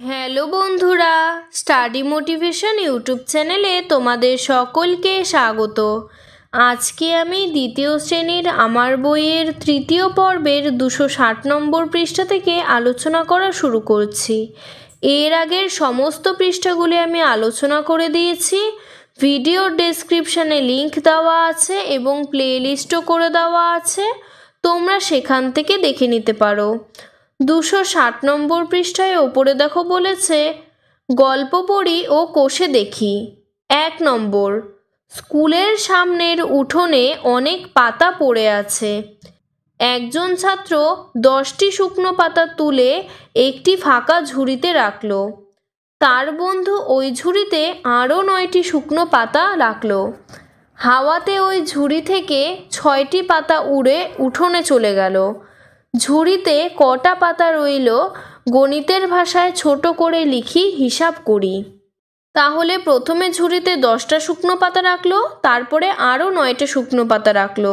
Hello বন্ধুরা, study motivation YouTube চ্যানেলে তোমাদের সকলকে স্বাগত। আজকে আমি দ্বিতীয় শ্রেণির আমার বইয়ের তৃতীয় পর্বের দুশো ষাট নম্বর পৃষ্ঠা থেকে আলোচনা করা শুরু করছি। এর আগের সমস্ত পৃষ্ঠাগুলি আমি আলোচনা করে দিয়েছি। ভিডিওর ডেসক্রিপশানে লিংক দেওয়া আছে এবং প্লেলিস্টও করে দেওয়া আছে। তোমরা সেখান থেকে দেখে নিতে পারো। দুশো ষাট নম্বর পৃষ্ঠায় ওপরে দেখো বলেছে, গল্প পড়ি ও কোষে দেখি। এক নম্বর, স্কুলের সামনের উঠোনে অনেক পাতা পড়ে আছে। একজন ছাত্র দশটি শুকনো পাতা তুলে একটি ফাঁকা ঝুড়িতে রাখল। তার বন্ধু ওই ঝুড়িতে আরও নয়টি শুকনো পাতা রাখল। হাওয়াতে ওই ঝুড়ি থেকে ছয়টি পাতা উড়ে উঠোনে চলে গেল। ঝুড়িতে কটা পাতা রইল, গণিতের ভাষায় ছোট করে লিখি হিসাব করি। তাহলে প্রথমে ঝুড়িতে দশটা শুকনো পাতা রাখল, তারপরে আরও নয়টা শুকনো পাতা রাখল।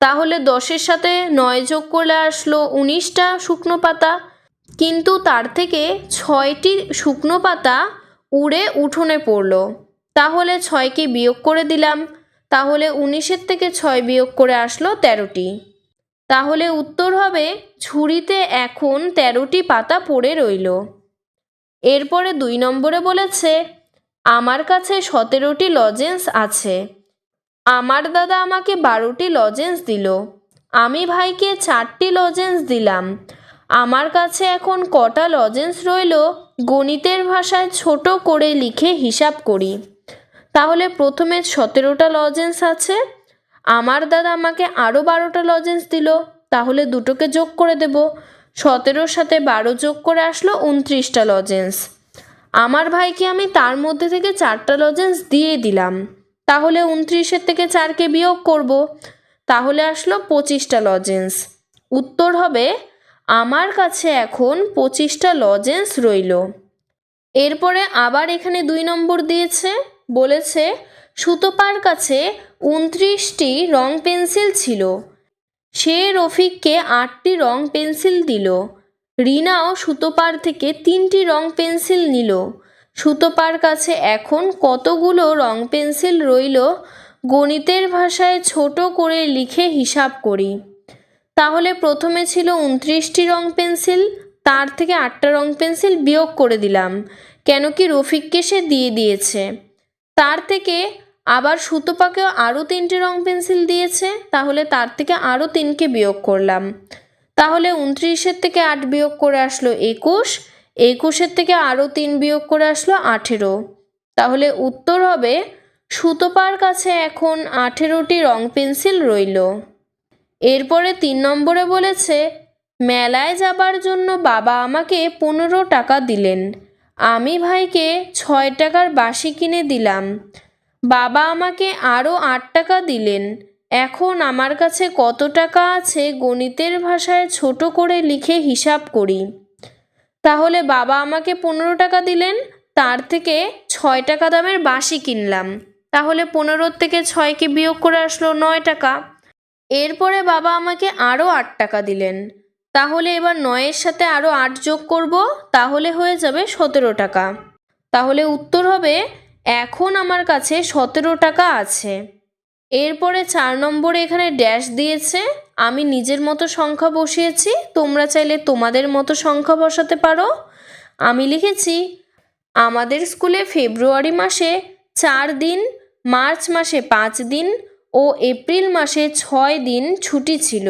তাহলে দশের সাথে নয় যোগ করলে আসলো উনিশটা শুকনো পাতা। কিন্তু তার থেকে ছয়টি শুকনো পাতা উড়ে উঠোনে পড়ল। তাহলে ছয়কে বিয়োগ করে দিলাম। তাহলে উনিশের থেকে ছয় বিয়োগ করে আসলো তেরোটি। তাহলে উত্তর হবে, ঝুড়িতে এখন তেরোটি পাতা পড়ে রইল। এরপরে দুই নম্বরে বলেছে, আমার কাছে সতেরোটি লজেন্স আছে। আমার দাদা আমাকে বারোটি লজেন্স দিল। আমি ভাইকে চারটি লজেন্স দিলাম। আমার কাছে এখন কটা লজেন্স রইল, গণিতের ভাষায় ছোট করে লিখে হিসাব করি। তাহলে প্রথমে সতেরোটা লজেন্স আছে আমার দাদা আমাকে আরও বারোটা লজেন্স দিল, তাহলে দুটোকে যোগ করে দেব। সতেরোর সাথে বারো যোগ করে আসলো উনত্রিশটা লজেন্স আমার ভাইকে আমি তার মধ্যে থেকে চারটা লজেন্স দিয়ে দিলাম। তাহলে উনত্রিশের থেকে চারকে বিয়োগ করব। তাহলে আসলো পঁচিশটা লজেন্স উত্তর হবে, আমার কাছে এখন পঁচিশটা লজেন্স রইল। এরপরে আবার এখানে দুই নম্বর দিয়েছে, বলেছে সুতোপার কাছে উনত্রিশটি রং পেন্সিল ছিল। সে রফিককে আটটি রং পেন্সিল দিল। রিনাও সুতোপার থেকে তিনটি রং পেন্সিল নিল। সুতোপার কাছে এখন কতগুলো রং পেন্সিল রইল, গণিতের ভাষায় ছোট করে লিখে হিসাব করি। তাহলে প্রথমে ছিল উনত্রিশটি রং পেন্সিল, তার থেকে আটটা রং পেন্সিল বিয়োগ করে দিলাম। কেন কি রফিককে সে দিয়ে দিয়েছে। তার থেকে আবার সুতোপাকেও আরও তিনটে রং পেন্সিল দিয়েছে, তাহলে তার থেকে আরও তিনকে বিয়োগ করলাম। তাহলে উনত্রিশের থেকে আট বিয়োগ করে আসলো একুশ, একুশের থেকে আরও তিন বিয়োগ করে আসলো আঠেরো। তাহলে উত্তর হবে, সুতোপার কাছে এখন আঠেরোটি রং পেন্সিল রইল। এরপরে তিন নম্বরে বলেছে, মেলায় যাবার জন্য বাবা আমাকে পনেরো টাকা দিলেন। আমি ভাইকে ছয় টাকার বাসি কিনে দিলাম। বাবা আমাকে আরও আট টাকা দিলেন। এখন আমার কাছে কত টাকা আছে গণিতের ভাষায় ছোট করে লিখে হিসাব করি। তাহলে বাবা আমাকে পনেরো টাকা দিলেন, তার থেকে ছয় টাকা দামের বাসি কিনলাম। তাহলে পনেরোর থেকে ছয়কে বিয়োগ করে আসলো নয় টাকা। এরপরে বাবা আমাকে আরও আট টাকা দিলেন। তাহলে এবার নয়ের সাথে আরও আট যোগ করব, তাহলে হয়ে যাবে সতেরো টাকা। তাহলে উত্তর হবে, এখন আমার কাছে সতেরো টাকা আছে। এরপরে চার নম্বরে এখানে ড্যাশ দিয়েছে, আমি নিজের মতো সংখ্যা বসিয়েছি, তোমরা চাইলে তোমাদের মতো সংখ্যা বসাতে পারো। আমি লিখেছি, আমাদের স্কুলে ফেব্রুয়ারি মাসে চার দিন, মার্চ মাসে পাঁচ দিন ও এপ্রিল মাসে ছয় দিন ছুটি ছিল।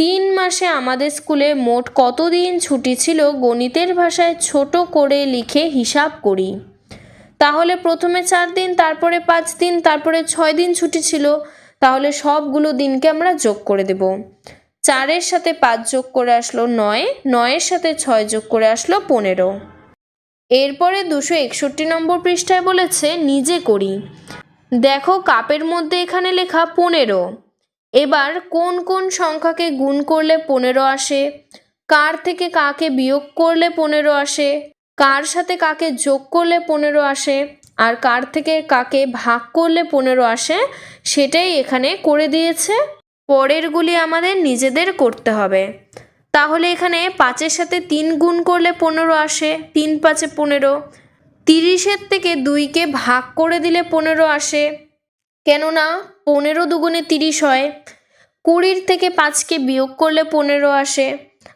তিন মাসে আমাদের স্কুলে মোট কত দিন ছুটি ছিল গণিতের ভাষায় ছোট করে লিখে হিসাব করি। তাহলে প্রথমে চার দিন, তারপরে পাঁচ দিন, তারপরে ছয় দিন ছুটি ছিল। তাহলে সবগুলো দিনকে আমরা যোগ করে দেব। চারের সাথে পাঁচ যোগ করে আসলো নয়, নয়ের সাথে ছয় যোগ করে আসলো পনেরো। এরপরে দুশো একষট্টি নম্বর পৃষ্ঠায় বলেছে, নিজে করি। দেখো, কাপের মধ্যে এখানে লেখা পনেরো। এবার কোন কোন সংখ্যাকে গুণ করলে পনেরো আসে? কার থেকে কাকে বিয়োগ করলে পনেরো আসে? কার সাথে কাকে যোগ করলে পনেরো আসে? আর কার থেকে কাকে ভাগ করলে পনেরো আসে? সেটাই এখানে করে দিয়েছে। পরেরগুলি আমাদের নিজেদের করতে হবে। তাহলে এখানে পাঁচের সাথে তিন গুণ করলে পনেরো আসে, তিন পাঁচে পনেরো। তিরিশের থেকে দুইকে ভাগ করে দিলে পনেরো আসে। কেননা পনেরো দুগুণে তিরিশ হয়। কুড়ির থেকে পাঁচকে বিয়োগ করলে পনেরো আসে,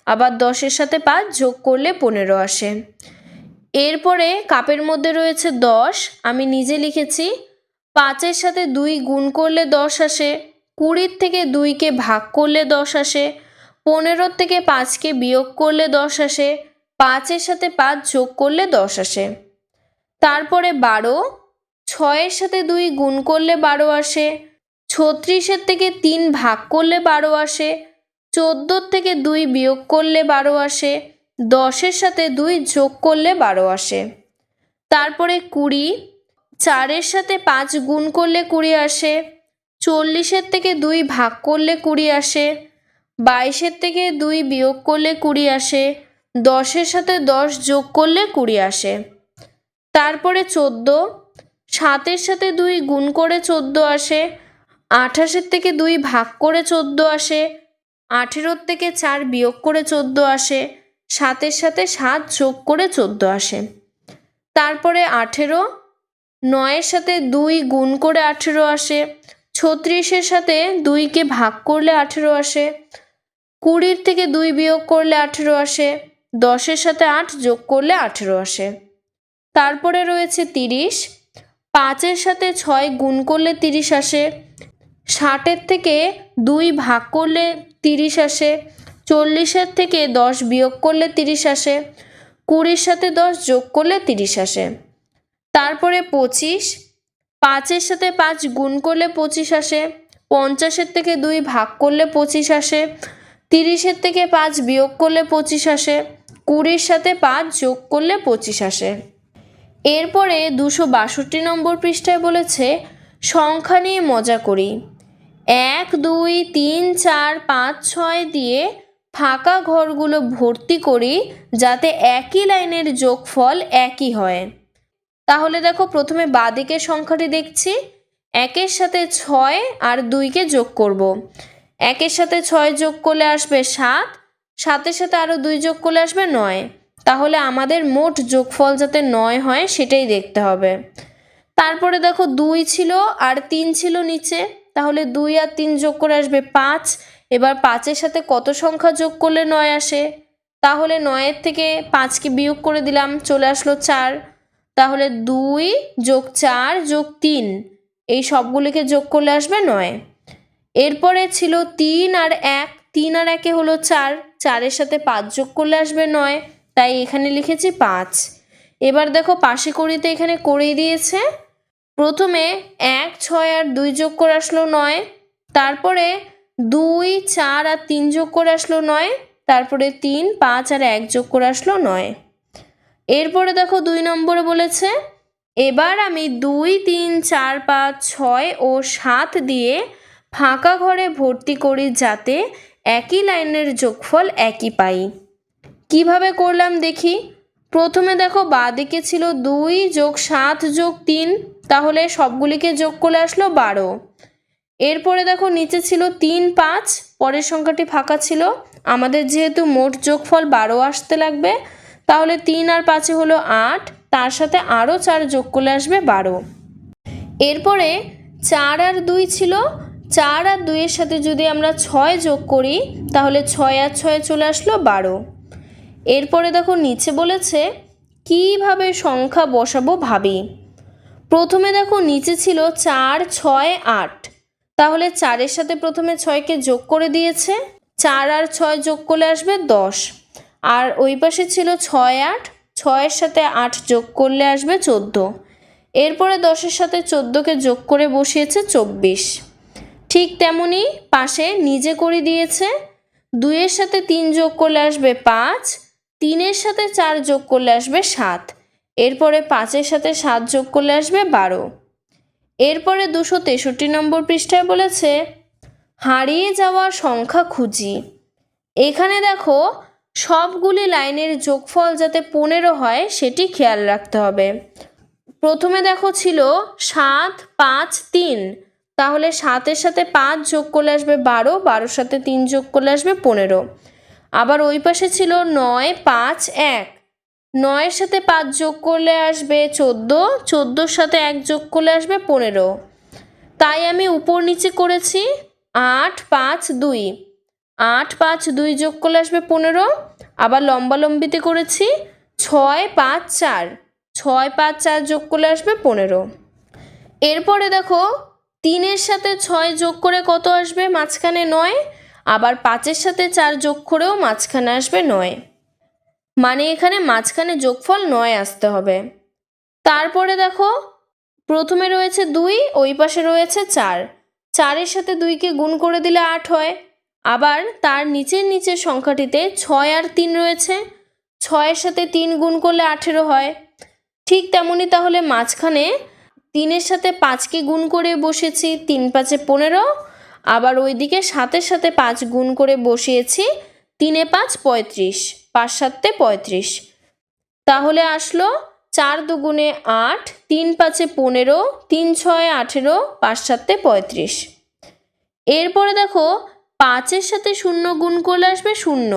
আবার দশের সাথে পাঁচ যোগ করলে পনেরো আসে। এরপরে কাপের মধ্যে রয়েছে দশ, আমি নিজে লিখেছি, পাঁচের সাথে দুই গুণ করলে দশ আসে, কুড়ির থেকে দুইকে ভাগ করলে দশ আসে, পনেরোর থেকে পাঁচকে বিয়োগ করলে দশ আসে, পাঁচের সাথে পাঁচ যোগ করলে দশ আসে। তারপরে বারো ছয়ের সাথে দুই গুণ করলে বারো আসে, ছত্রিশের থেকে তিন ভাগ করলে বারো আসে, চোদ্দোর থেকে দুই বিয়োগ করলে বারো আসে, দশের সাথে দুই যোগ করলে বারো আসে। তারপরে কুড়ি, চারের সাথে পাঁচ গুণ করলে কুড়ি আসে, চল্লিশের থেকে দুই ভাগ করলে কুড়ি আসে, বাইশের থেকে দুই বিয়োগ করলে কুড়ি আসে, দশের সাথে দশ যোগ করলে কুড়ি আসে। তারপরে চোদ্দ সাতের সাথে দুই গুণ করে চোদ্দ আসে, আঠাশের থেকে দুই ভাগ করে চোদ্দ আসে, আঠেরোর থেকে চার বিয়োগ করে চোদ্দ আসে, সাতের সাথে সাত যোগ করে চোদ্দ আসে। তারপরে আঠেরো, নয়ের সাথে দুই গুণ করে আঠেরো আসে, ছত্রিশের সাথে দুইকে ভাগ করলে আঠেরো আসে, কুড়ির থেকে দুই বিয়োগ করলে আঠেরো আসে, দশের সাথে আট যোগ করলে আঠেরো আসে। তারপরে রয়েছে তিরিশ পাঁচের সাথে ছয় গুণ করলে তিরিশ আসে। ষাটের থেকে দুই ভাগ করলে তিরিশ আসে। চল্লিশের থেকে দশ বিয়োগ করলে তিরিশ আসে। কুড়ির সাথে দশ যোগ করলে তিরিশ আসে। তারপরে পঁচিশ, পাঁচের সাথে পাঁচ গুণ করলে পঁচিশ আসে। পঞ্চাশের থেকে দুই ভাগ করলে পঁচিশ আসে। তিরিশের থেকে পাঁচ বিয়োগ করলে পঁচিশ আসে। কুড়ির সাথে পাঁচ যোগ করলে পঁচিশ আসে। এরপরে দুশো বাষট্টি নম্বর পৃষ্ঠায় বলেছে, সংখ্যা নিয়ে মজা করি। এক, দুই, তিন, চার, পাঁচ, ছয় দিয়ে ফাঁকা ঘরগুলো ভর্তি করি যাতে একই লাইনের যোগফল একই হয়। তাহলে দেখো, প্রথমে বাদিকের সংখ্যাটি দেখছি। একের সাথে ছয় আর দুইকে যোগ করব। একের সাথে ছয় যোগ করলে আসবে সাত, সাতের সাথে আরও দুই যোগ করলে আসবে নয়। তাহলে আমাদের মোট যোগফল যাতে নয় হয় সেটাই দেখতে হবে। তারপরে দেখো দুই ছিল আর তিন ছিল নিচে। তাহলে দুই আর তিন যোগ করে আসবে পাঁচ। এবার পাঁচের সাথে কত সংখ্যা যোগ করলে নয় আসে? তাহলে নয়ের থেকে পাঁচকে বিয়োগ করে দিলাম, চলে আসলো চার। তাহলে দুই যোগ চার যোগ তিন, এই সবগুলিকে যোগ করলে আসবে নয়। এরপরে ছিল তিন আর এক, তিন আর একে হলো চার। চারের সাথে পাঁচ যোগ করলে আসবে নয়। তাই এখানে লিখেছি পাঁচ। এবার দেখো পাশে করিতে এখানে করেই দিয়েছে। প্রথমে এক, ছয় আর দুই যোগ করে আসলো নয়। তারপরে দুই, চার আর তিন যোগ করে আসলো নয়। তারপরে তিন, পাঁচ আর এক যোগ করে আসলো নয়। এরপরে দেখো দুই নম্বরে বলেছে, এবার আমি দুই, তিন, চার, পাঁচ, ছয় ও সাত দিয়ে ফাঁকা ঘরে ভর্তি করি যাতে একই লাইনের যোগফল একই পাই। কীভাবে করলাম দেখি? প্রথমে দেখো বাঁদিকে ছিল দুই যোগ সাত যোগ তিন, তাহলে সবগুলিকে যোগ করে আসলো বারো। এরপরে দেখো নিচে ছিল তিন পাঁচ, পরের সংখ্যাটি ফাঁকা ছিল। আমাদের যেহেতু মোট যোগফল বারো আসতে লাগবে, তাহলে তিন আর পাঁচে হলো আট, তার সাথে আরও চার যোগ করলে আসবে বারো। এরপরে চার আর দুই ছিল, চার আর দুইয়ের সাথে যদি আমরা ছয় যোগ করি, তাহলে ছয় আর ছয় চলে আসলো বারো। এরপরে দেখো নিচে বলেছে, কীভাবে সংখ্যা বসাবো ভাবি? প্রথমে দেখো নিচে ছিল চার, ছয়, আট। তাহলে চারের সাথে প্রথমে ছয়কে যোগ করে দিয়েছে, চার আর ছয় যোগ করলে আসবে দশ। আর ওই পাশে ছিল ছয়, আট, ছয়ের সাথে আট যোগ করলে আসবে চোদ্দ। এরপরে দশের সাথে চোদ্দোকে যোগ করে বসিয়েছে চব্বিশ। ঠিক তেমনি পাশে নিজে করে দিয়েছে, দুইয়ের সাথে তিন যোগ করলে আসবে পাঁচ তিনের সাথে চার যোগ করলে আসবে সাত। এরপরে পাঁচের সাথে সাত যোগ করলে আসবে বারো। এরপরে দুশো তেষট্টি নম্বর পৃষ্ঠায় বলেছে, হারিয়ে যাওয়া সংখ্যা খুঁজি। এখানে দেখো, সবগুলি লাইনের যোগফল যাতে পনেরো হয়, সেটি খেয়াল রাখতে হবে। প্রথমে দেখো ছিল সাত, পাঁচ, তিন। তাহলে সাতের সাথে পাঁচ যোগ করলে আসবে বারো, বারোর সাথে তিন যোগ করলে আসবে পনেরো। আবার ওই পাশে ছিল নয়, পাঁচ, এক। নয়ের সাথে পাঁচ যোগ করলে আসবে চোদ্দ, চোদ্দোর সাথে এক যোগ করলে আসবে পনেরো। তাই আমি উপর নিচে করেছি আট, পাঁচ, দুই। আট, পাঁচ, দুই যোগ করলে আসবে পনেরো। আবার লম্বালম্বিতে করেছি ছয়, পাঁচ, চার। ছয়, পাঁচ, চার যোগ করলে আসবে পনেরো। এরপরে দেখো তিনের সাথে ছয় যোগ করে কত আসবে? মাঝখানে নয়। আবার পাঁচের সাথে চার যোগ করেও মাঝখানে আসবে নয়। মানে এখানে মাঝখানে যোগফল নয় আসতে হবে। তারপরে দেখো, প্রথমে রয়েছে দুই, ওই পাশে রয়েছে চার। চারের সাথে দুইকে গুণ করে দিলে আট হয়। আবার তার নিচের নিচের সংখ্যাটিতে ছয় আর তিন রয়েছে। ছয়ের সাথে তিন গুণ করলে আঠেরো হয়। ঠিক তেমনই তাহলে মাঝখানে তিনের সাথে পাঁচকে গুণ করে বসেছি, তিন পাঁচে পনেরো আবার ওইদিকে সাতের সাথে পাঁচ গুণ করে বসিয়েছি, তিনে পাঁচ পঁয়ত্রিশ, পাঁচ সাতে পঁয়ত্রিশ। তাহলে আসলো চার দুগুণে আট, তিন পাঁচে পনেরো, তিন ছয় আঠেরো, পাঁচ সাতে পঁয়ত্রিশ। এরপরে দেখো পাঁচের সাথে শূন্য গুণ করলে আসবে শূন্য।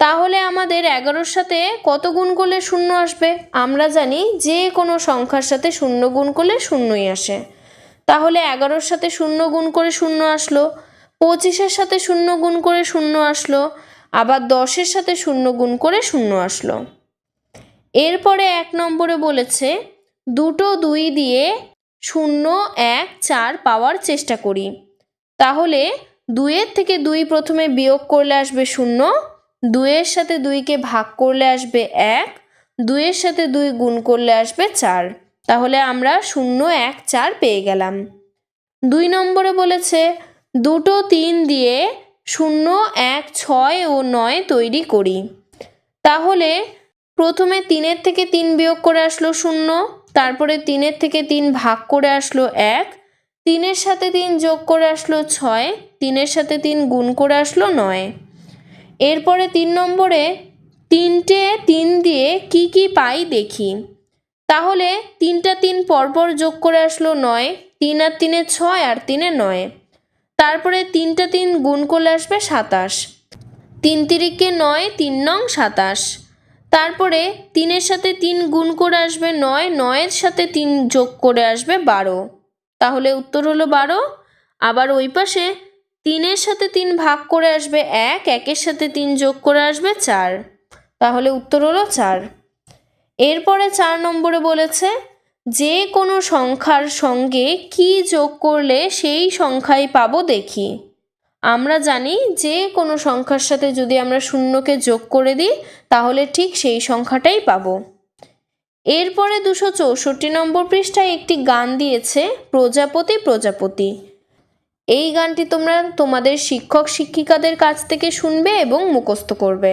তাহলে আমাদের এগারোর সাথে কত গুণ করলে শূন্য আসবে? আমরা জানি যে কোনো সংখ্যার সাথে শূন্য গুণ করলে শূন্যই আসে। তাহলে এগারোর সাথে শূন্য গুণ করে শূন্য আসলো, পঁচিশের সাথে শূন্য গুণ করে শূন্য আসলো, আবার দশের সাথে শূন্য গুণ করে শূন্য আসলো। এরপরে এক নম্বরে বলেছে, দুটো দুই দিয়ে শূন্য এক চার পাওয়ার চেষ্টা করি। তাহলে দুইয়ের থেকে দুই প্রথমে বিয়োগ করলে আসবে শূন্য, দুইয়ের সাথে দুইকে ভাগ করলে আসবে এক, দুইয়ের সাথে দুই গুণ করলে আসবে চার। তাহলে আমরা শূন্য এক চার পেয়ে গেলাম। দুই নম্বরে বলেছে, দুটো তিন দিয়ে শূন্য এক ছয় ও নয় তৈরি করি। তাহলে প্রথমে তিনের থেকে তিন বিয়োগ করে আসলো শূন্য, তারপরে তিনের থেকে তিন ভাগ করে আসলো এক, তিনের সাথে তিন যোগ করে আসলো ছয়, তিনের সাথে তিন গুণ করে আসলো নয়। এরপরে তিন নম্বরে তিনটে তিন দিয়ে কি কি পাই দেখি। তাহলে তিনটা তিন পরপর যোগ করে আসলো নয়, তিন আর তিনে ছয় আর তিনে নয়। তারপরে তিনটা তিন গুণ করলে আসবে সাতাশ। তিন তিরিকে নয়, তিন নং সাতাশ। তারপরে তিনের সাথে তিন গুণ করে আসবে নয়, নয়ের সাথে তিন যোগ করে আসবে বারো। তাহলে উত্তর হলো বারো। আবার ওই পাশে তিনের সাথে তিন ভাগ করে আসবে এক, একের সাথে তিন যোগ করে আসবে চার। তাহলে উত্তর হলো চার। এরপরে চার নম্বরে বলেছে, যে কোনো সংখ্যার সঙ্গে কি যোগ করলে সেই সংখ্যাই পাবো দেখি। আমরা জানি যে কোনো সংখ্যার সাথে যদি আমরা শূন্যকে যোগ করে দিই, তাহলে ঠিক সেই সংখ্যাটাই পাবো। এরপরে দুশো চৌষট্টি নম্বর পৃষ্ঠায় একটি গান দিয়েছে, প্রজাপতি প্রজাপতি। এই গানটি তোমরা তোমাদের শিক্ষক শিক্ষিকাদের কাছ থেকে শুনবে এবং মুখস্থ করবে।